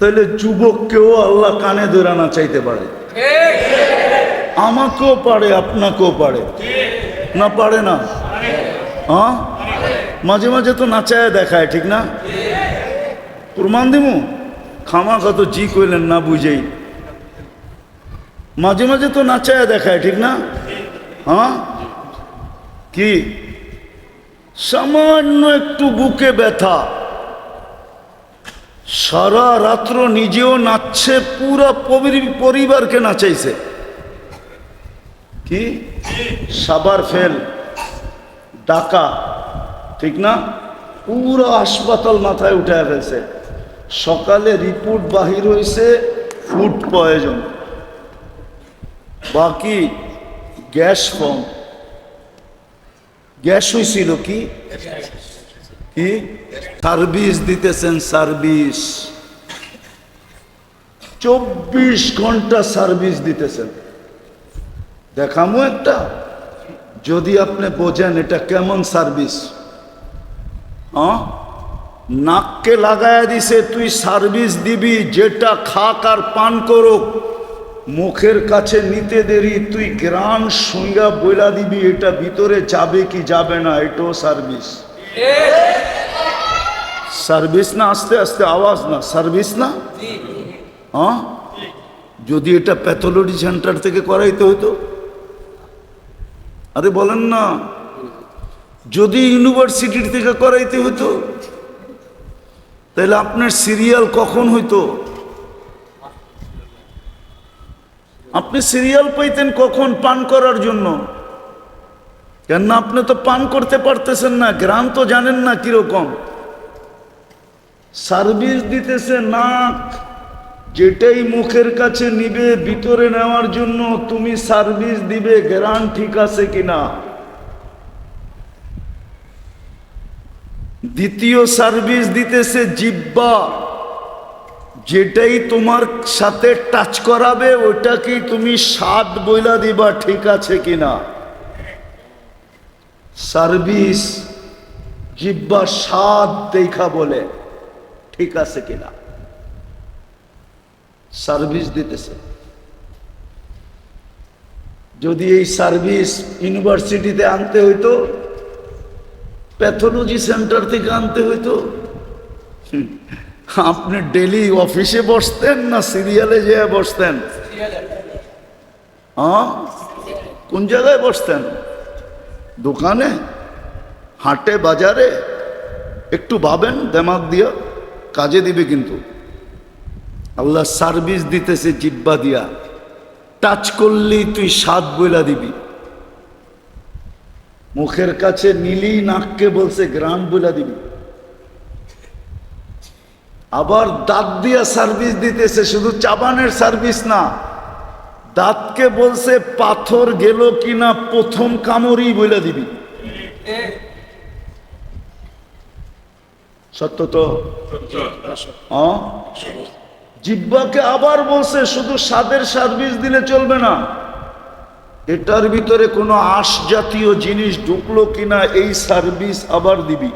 তাহলে যুবককেও আল্লাহ কানে ধরে না চাইতে পারে। আমাকেও পারে, আপনাকেও পারে। না পারে না? হ্যাঁ? মাঝে মাঝে তো নাচায় দেখায়, ঠিক না? প্রমাণ দিমু? খামা কত জি কইলেন না বুঝেই। মাঝে মাঝে তো নাচায় দেখায়, ঠিক না? হ্যাঁ? কি? সামান্য একটু বুকে ব্যথা। সারা রাত্র নিজেও নাচছে, পুরা পরিবারকে নাচাইছে। কি? সাবার ফেল, ডাকা, ঠিক না? পুরো হাসপাতাল মাথায় উঠে ফেলছে। সকালে রিপোর্ট বাহির হয়েছে ফুড পয়জন। বাকি গ্যাস ফর্ম। গ্যাস হয়েছিল কি? কি? সার্ভিস দিতেছেন সার্ভিস চব্বিশ ঘণ্টা সার্ভিস দিতেছেন। দেখামো একটা? যদি আপনি বোঝেন এটা কেমন সার্ভিস হ্যাঁ নাককে লাগায়া দিছে, তুই সার্ভিস দিবি, যেটা খাক আর পান করুক। মুখের কাছে নিতে দেরি, তুই গ্রান সঙ্গা বইলা দিবি, এটা ভিতরে যাবে কি যাবে না, এটাও সার্ভিস সার্ভিস না, আস্তে আস্তে আওয়াজ না। সার্ভিস না? হ্যাঁ? যদি এটা প্যাথোলজি সেন্টার থেকে করাইতে হতো আরে বলেন না। যদি ইউনিভার্সিটির থেকে করাইতে হতো তাহলে আপনার সিরিয়াল কখন হইতো? আপনি সিরিয়াল পাইতেন কখন পান করার জন্য? কেননা আপনি তো পান করতে পারতেছেন না, গ্রাম তো জানেন না কীরকম। সার্ভিস দিতেছে নাক, যেটাই মুখের কাছে নিবে ভিতরে নেওয়ার জন্য তুমি সার্ভিস দিবে গ্রান ঠিক আছে কিনা? দ্বিতীয় সার্ভিস দিতেছে জিব্বা, যেটাই তোমার সাথে টাচ করাবে, ওটাকেই তুমি স্বাদ বইলা দিবা, ঠিক আছে কিনা? সার্ভিস জিব্বা স্বাদ দেখা বলে ঠিক আছে কিনা? সার্ভিস দিতেছে। যদি এই সার্ভিস ইউনিভার্সিটিতে আনতে হইতো প্যাথোলজি সেন্টার থেকে আনতে হইতো আপনি ডেলি অফিসে বসতেন না সিরিয়ালে যেয়ে বসতেন? হ্যাঁ কোন জায়গায় বসতেন? দোকানে, হাটে, বাজারে, একটু ভাবেন দেমাগ দিয়া, কাজে দিবে কিন্তু। আল্লাহ সার্ভিস দিতেছে জিব্বা দিয়া। টাচ করলেই তুই স্বাদ বইলা দিবি। মুখের কাছে নীলি নাককে বলছে, গ্রাম বইলা দিবি। আবার দাঁত দিয়া সার্ভিস দিতেছে, শুধু চাবানের সার্ভিস না। দাঁতকে বলছে পাথর গেল কিনা প্রথম কামড়ই বলে দিবি। সত্য তো? জিব্বাকে আবার বলছে শুধু স্বাদের সার্ভিস দিলে চলবে না। এটার ভিতরে কোনো আঁশ জাতীয় জিনিস ঢুকলো কিনা এই সার্ভিস আবার দিবি।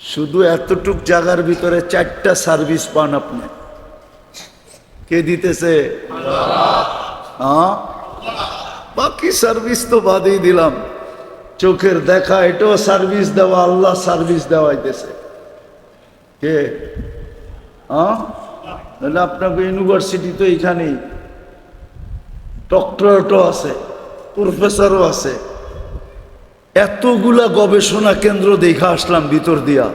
শুধু এতটুক জায়গার ভিতরে চারটা সার্ভিস পান আপনি। কে দিতেছে? হ্যাঁ? বাকি সার্ভিস তো বাদেই দিলাম। চোখের দেখা, এটাও সার্ভিস দেওয়া, আল্লাহ সার্ভিস দেওয়াইতেছে। কে? হ্যাঁ? তাহলে আপনাকে ইউনিভার্সিটি তো এখানেই ডক্টরেটও আছে প্রফেসরও আছে। এতগুলা গবেষণা কেন্দ্র দেখা আসলাম ভিতর দিয়া।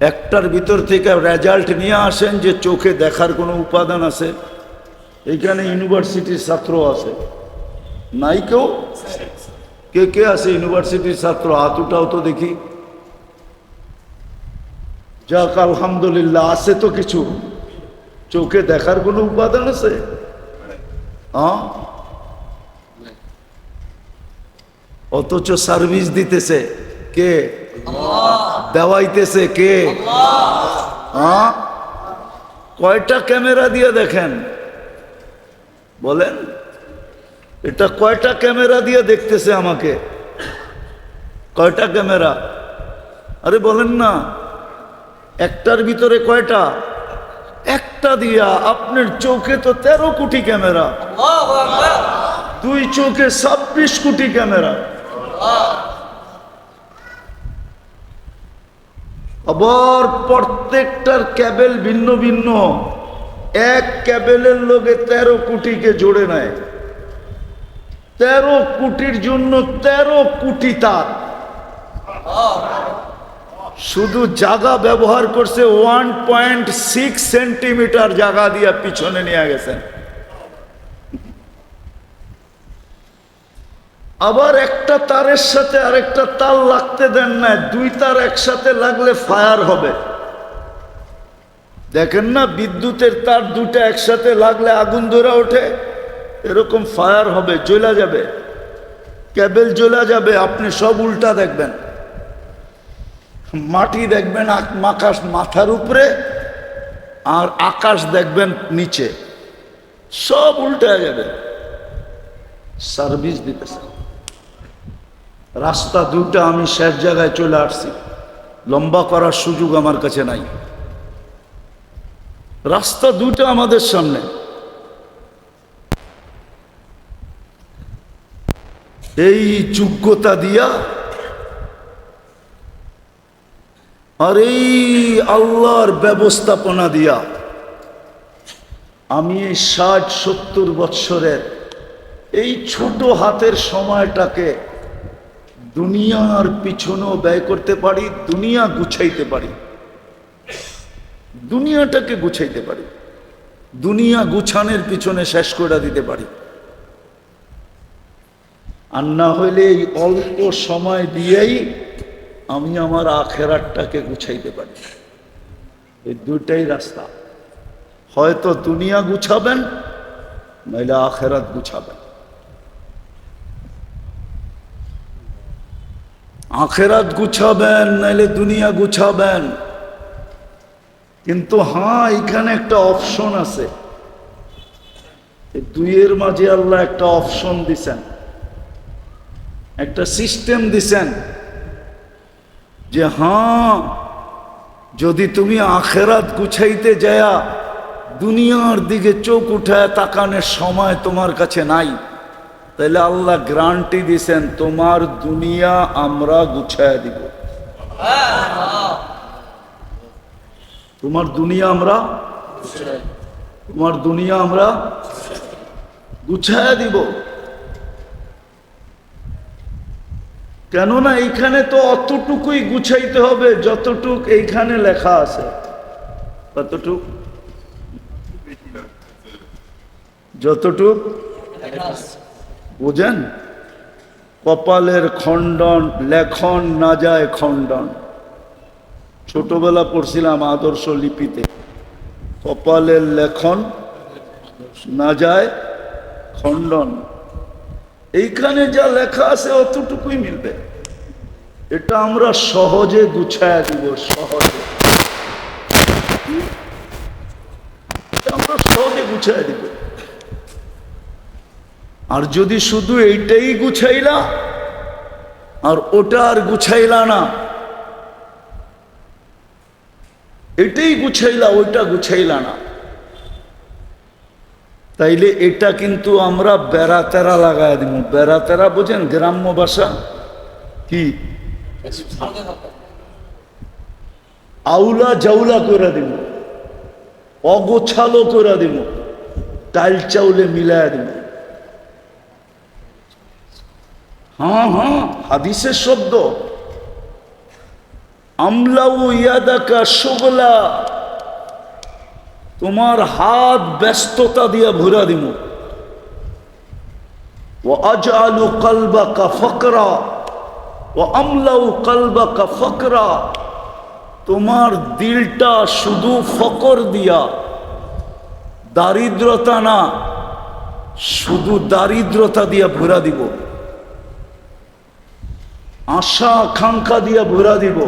একটার ভিতর থেকে রেজাল্ট নিয়ে আসেন যে চোখে দেখার কোনো উপাদান আছে। এইখানে ইউনিভার্সিটির ছাত্র আছে। নাই কেউ? কে কে আছে ইউনিভার্সিটির ছাত্র? হাত উঠাও তো দেখি। যাক, আলহামদুলিল্লাহ, আছে তো কিছু। চোখে দেখার কোনো উপাদান আছে? হ্যাঁ? অথচ সার্ভিস দিতেছে। কে? দেওয়াইতেছে কে? হ্যাঁ? কয়টা ক্যামেরা দিয়ে দেখেন? বলেন। এটা কয়টা ক্যামেরা দিয়ে দেখতেছে আমাকে? কয়টা ক্যামেরা? আরে বলেন না। একটার ভিতরে কয়টা? একটা দিয়া আপনার চোখে তো তেরো কোটি ক্যামেরা। দুই চোখে ছাব্বিশ কোটি ক্যামেরা। আবার প্রত্যেকটার ক্যাবেল ভিন্ন ভিন্ন। এক ক্যাবেলের লোকে তেরো কোটিকে জোড়ে নেয়। তেরো কোটির জন্য তেরো কোটি তার। শুধু জায়গা ব্যবহার করছে ওয়ান পয়েন্ট সিক্স সেন্টিমিটার জায়গা দিয়ে পিছনে নিয়ে গেছেন। আবার একটা তারের সাথে আরেকটা তার লাগতে দেন না, দুই তার একসাথে লাগলে ফায়ার হবে। দেখেন না, বিদ্যুতের তার দুটা একসাথে লাগলে আগুন ধরে ওঠে, এরকম ফায়ার হবে, জ্বলা যাবে। ক্যাবেল জ্বলা যাবে, আপনি সব উল্টা দেখবেন। মাটি দেখবেন, আক- আকাশ মাথার উপরে, আর আকাশ দেখবেন নিচে। সব উল্টে যাবে। সার্ভিস দিতেছে। রাস্তা দুটা আমি শেষ জায়গায় চলে আসছি। লম্বা করার সুযোগ আমার কাছে নাই। রাস্তা দুটা আমাদের সামনে। এই যোগ্যতা দিয়া আর এই আল্লাহর ব্যবস্থাপনা দিয়া আমি এই ষাট সত্তর বৎসরের এই ছোট হাতের সময়টাকে দুনিয়ার পিছনেও ব্যয় করতে পারি, দুনিয়া গুছাইতে পারি। দুনিয়াটাকে গুছাইতে পারি। দুনিয়া গুছানের পিছনে শেষ করে দিতে পারি। আর না হইলে এই অল্প সময় দিয়েই আমি আমার আখেরাতটাকে গুছাইতে পারি। এই দুইটাই রাস্তা। হয়তো দুনিয়া গুছাবেন, নইলে আখেরাত গুছাবেন। আখেরাত গুছাবেন, নাইলে দুনিয়া গুছাবেন। কিন্তু হ্যাঁ এখানে একটা অপশন আছে। দুইয়ের মাঝে আল্লাহ একটা অপশন দিছেন। একটা সিস্টেম দিছেন যে হ্যাঁ যদি তুমি আখেরাত গুছাইতে যায়া দুনিয়ার দিকে চোখ উঠায়, তাকানোর সময় তোমার কাছে নাই। তাহলে আল্লাহ গ্রান্টি দিছেন, তোমার দুনিয়া আমরা গুছায় দিব। তোমার দুনিয়া আমরা তোমার দুনিয়া আমরা গুছায় দিব। কেননা এইখানে তো অতটুকুই গুছাইতে হবে, যতটুক এইখানে লেখা আছে। কতটুক? যতটুক? বুঝেন? কপালের খণ্ডন, লেখন না যায় খণ্ডন। ছোটবেলা পড়ছিলাম আদর্শ লিপিতে। কপালের লেখন না যায় খণ্ডন। এইখানে যা লেখা আছে অতটুকুই মিলবে। এটা আমরা সহজে গুছায় দিব, সহজে। আমরা সহজে গুছায় দিব। আর যদি শুধু এইটাই গুছাইলা, আর ওটা আর গুছাইলা না, এটাই গুছাইলা, ওইটা গুছাইলা না, তাইলে এটা কিন্তু আমরা বেড়া তেরা লাগাই দিব বেড়া তেরা বোঝেন গ্রাম্য ভাষা? কি? আউলা জাউলা করে দিব অগোছালো করে দিব টাইল চাউলে মিলায় দিব হ্যাঁ হ্যাঁ হাদিসের শব্দ। আমলাউ ইয়াদাকা তোমার হাত ব্যস্ততা দিয়া ভরা দিব ও আজালু কালবা কা ফকরা। ও আমলাউ কালবা কা ফকরা। তোমার দিলটা শুধু ফকর দিয়া। দারিদ্রতা না, শুধু দারিদ্রতা দিয়া ভরা দিব। আশা আকাঙ্ক্ষা দিয়া ভরা দিব।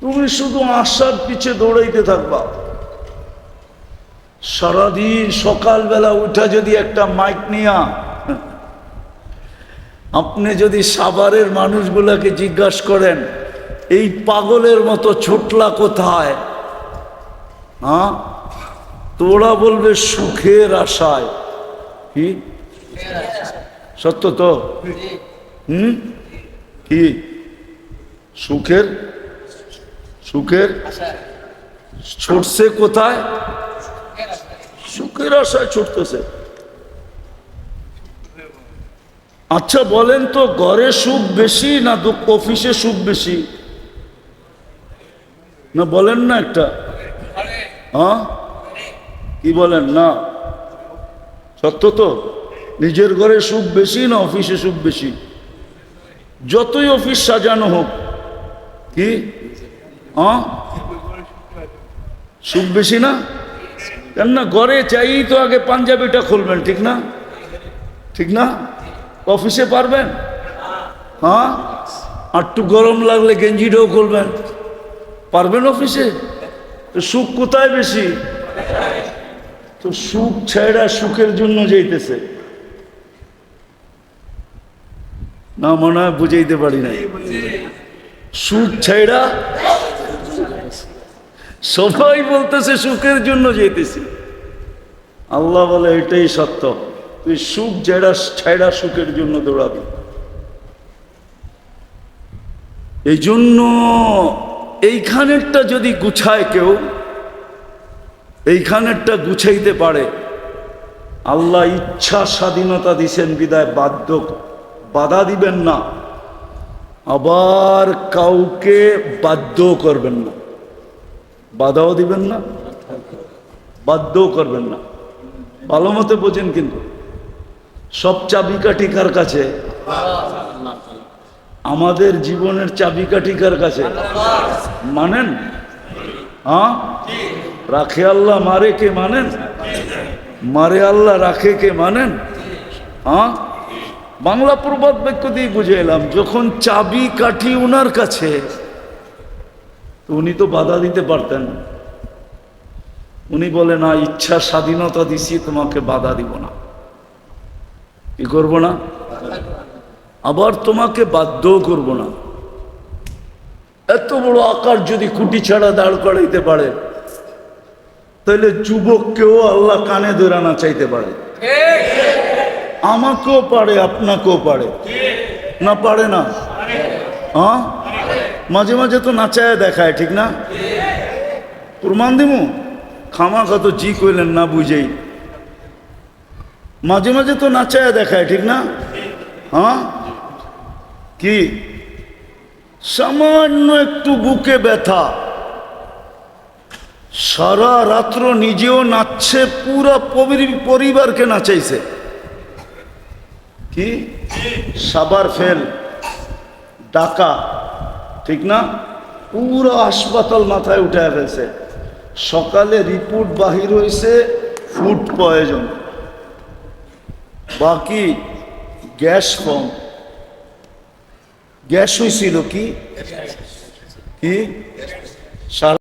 তুমি শুধু আশার পিছে দৌড়াইতে থাকবা। সারাদিন সকালবেলা উঠা যদি একটা মাইক নিয়া, আপনি যদি সাভারের মানুষগুলাকে জিজ্ঞাসা করেন, এই পাগলের মতো ছোটলা কোথায়? হ্যাঁ তোরা বলবে, সুখের আশায়। কি? সত্য তো? হুম? কি? সুখের? সুখের? ছুটছে কোথায়? সুখের আশায় ছুটতেছে। আচ্ছা বলেন তো, ঘরে সুখ বেশি না অফিসে সুখ বেশি? না, বলেন না একটা। হ্যাঁ? কি বলেন? না। সত্য তো? নিজের ঘরে সুখ বেশি না অফিসে সুখ বেশি? যতই অফিস সাজানো হোক, কি? সুখ বেশি না? কেন না ঘরে চাই তো আগে পাঞ্জাবিটা খুলবেন, ঠিক না? ঠিক না? অফিসে পারবেন? হ্যাঁ আটটু গরম লাগলে গেঞ্জিটাও খুলবেন। পারবেন অফিসে? সুখ কোথায় বেশি? তো সুখ ছেড়া সুখের জন্য যাইতেছে। না মনে হয় বুঝাইতে পারি না সুখ ছেড়া সবাই বলতেছে সুখের জন্য যেতেছি আল্লাহ বলে, এটাই সত্য। তুই সুখ জেড়া ছেড়া সুখের জন্য দৌড়াবি। এই জন্য এইখানেরটা যদি গুছায় কেউ, এইখানেরটা গুছাইতে পারে, আল্লাহ ইচ্ছা স্বাধীনতা দিছেন, বিদায় বাধ্য বাধা দিবেন না। আবার কাউকে বাধ্যও করবেন না। বাধাও দিবেন না, বাধ্যও করবেন না। ভালো মতো বোঝেন কিন্তু। সব চাবিকাঠি কার কাছে? আমাদের জীবনের চাবিকাঠি কার কাছে? মানেন? হ্যাঁ? রাখে আল্লাহ মারে কে মানেন? মারে আল্লাহ রাখে কে মানেন? হ্যাঁ? বাংলা প্রবাদ বাক্য দিয়ে বুঝে এলাম, যখন চাবি কাঠি উনার কাছে উনি তো বাধা দিতে পারতেন উনি বলে না ইচ্ছা স্বাধীনতা দিছি, তোমাকে বাধা দিব না। কি করব না? আবার তোমাকে বাধ্যও করব না। এত বড় আকার যদি খুঁটি ছাড়া দাঁড় করাইতে পারে তাহলে যুবককেও আল্লাহ কানে ধরে না চাইতে পারে। আমাকেও পারে, আপনাকেও পারে। না পারে না? হ্যাঁ? মাঝে মাঝে তো নাচায় দেখায়, ঠিক না? প্রমাণ দিমু? খামা কত জি কইলেন না বুঝেই। মাঝে মাঝে তো নাচায় দেখায়, ঠিক না? হ্যাঁ? কি? সামান্য একটু বুকে ব্যথা। সারা রাত্র নিজেও নাচছে, পুরা পরি- পরিবারকে নাচাইছে। কি? সাবার ফেল। ডাকা। ঠিক না? পুরো হাসপাতাল মাথায় উঠে ফেলছে। সকালে রিপোর্ট বাহির হয়েছে ফুড পয়জন। বাকি গ্যাস কম গ্যাস হয়েছিল কি? কি?